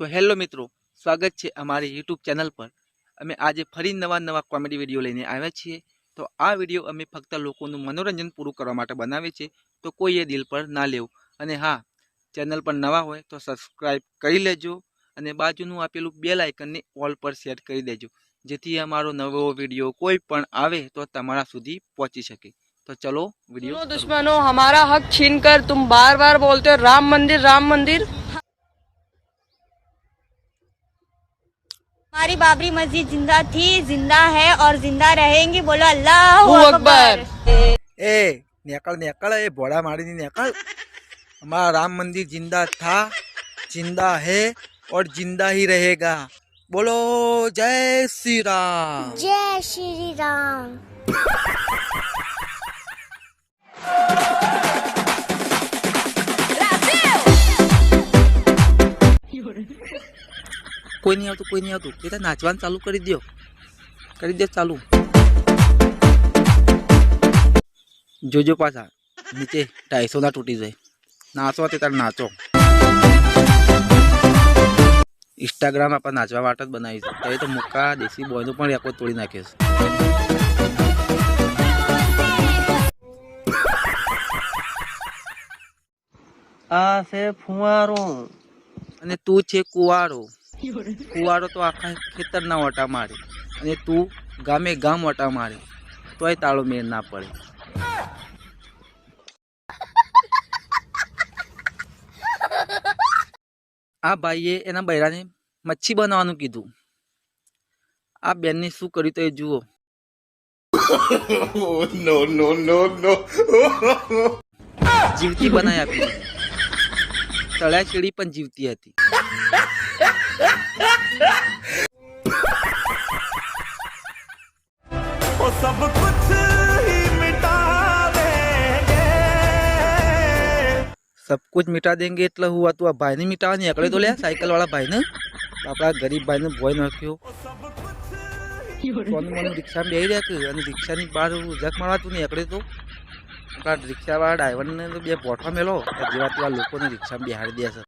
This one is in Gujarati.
તો હેલો મિત્રો સ્વાગત છે અમારી યુટ્યુબ ચેનલ પર અમે આજે ફરી નવા નવા કોમેડી વિડીયો લઈને આવ્યા છીએ તો આ વિડીયો અમે ફક્ત લોકોનું મનોરંજન પૂરું કરવા માટે બનાવીએ છીએ તો કોઈએ દિલ પર ના લેવું અને હા ચેનલ પર નવા હોય તો સબસ્ક્રાઈબ કરી લેજો અને બાજુનું આપેલું બેલ આઇકનને ઓલ પર સેટ કરી દેજો જેથી અમારો નવો વિડીયો કોઈ પણ આવે તો તમારા સુધી પહોંચી શકે તો ચલો सुनो વિડીયો શરૂ. दुश्मनों हमारा हक छीन कर तुम बार बार बोलते हो राम मंदिर राम मंदिर हमारी बाबरी मस्जिद ज़िंदा थी ज़िंदा है और ज़िंदा रहेंगी। बोलो अल्लाह अकबर। ए नेकल नेकल ए बोड़ा मारी दी नेकल हमारा राम मंदिर ज़िंदा था ज़िंदा है और ज़िंदा ही रहेगा। बोलो जय श्री राम। जय श्री राम। કોઈ નહીં આવતું કોઈ નહીં આવતું. એ નાચવાનું ચાલુ કરી દો કરી દો ચાલુ. જોજો પાછા. નીચે ઢાઈસો ના તૂટી જાય. નાચો તે તારે નાચો. ઇન્સ્ટાગ્રામ આપણે નાચવા માટે જ બનાવીશું ત્યારે તો મુક્કા દેશી બોયનું પણ રેકોર્ડ તોડી નાખ્યો છે. આ છે ફુવારો. અને તું છે કુવારો. કુવારો તો આખા ખેતરના વટા મારે અને તું ગામે ગામ વટા મારે. તોય તાળો મેળ ના પડે. આ ભાઈએ એના બૈરાને મચ્છી બનાવવાનું કીધું. આ બેનને શું કર્યું તો એ જુઓ. નો. જીવતી બનાવી આપી. તળ્યા ચીડી પણ જીવતી હતી. ਉਹ ਸਭ ਕੁਝ ਹੀ ਮਿਟਾ ਦੇਂਗੇ સબ કુછ મિટા દેંગે એટલે હું આ તું આ ભાઈને મિટાવા નીકળે તો લે સાયકલ વાળા ભાઈને આપણા ગરીબ ભાઈને ભોય નાખ્યો સોનું મને રિક્ષામાં બેહી રહ્યા કે અને રિક્ષાની બહાર જગ મારવા તું નીકળે તો આપણા રિક્ષાવાળા ડ્રાઈવરને તો બે પોઠવા મેલો જેવા તું આ લોકોને રિક્ષા બેહાડી દે છે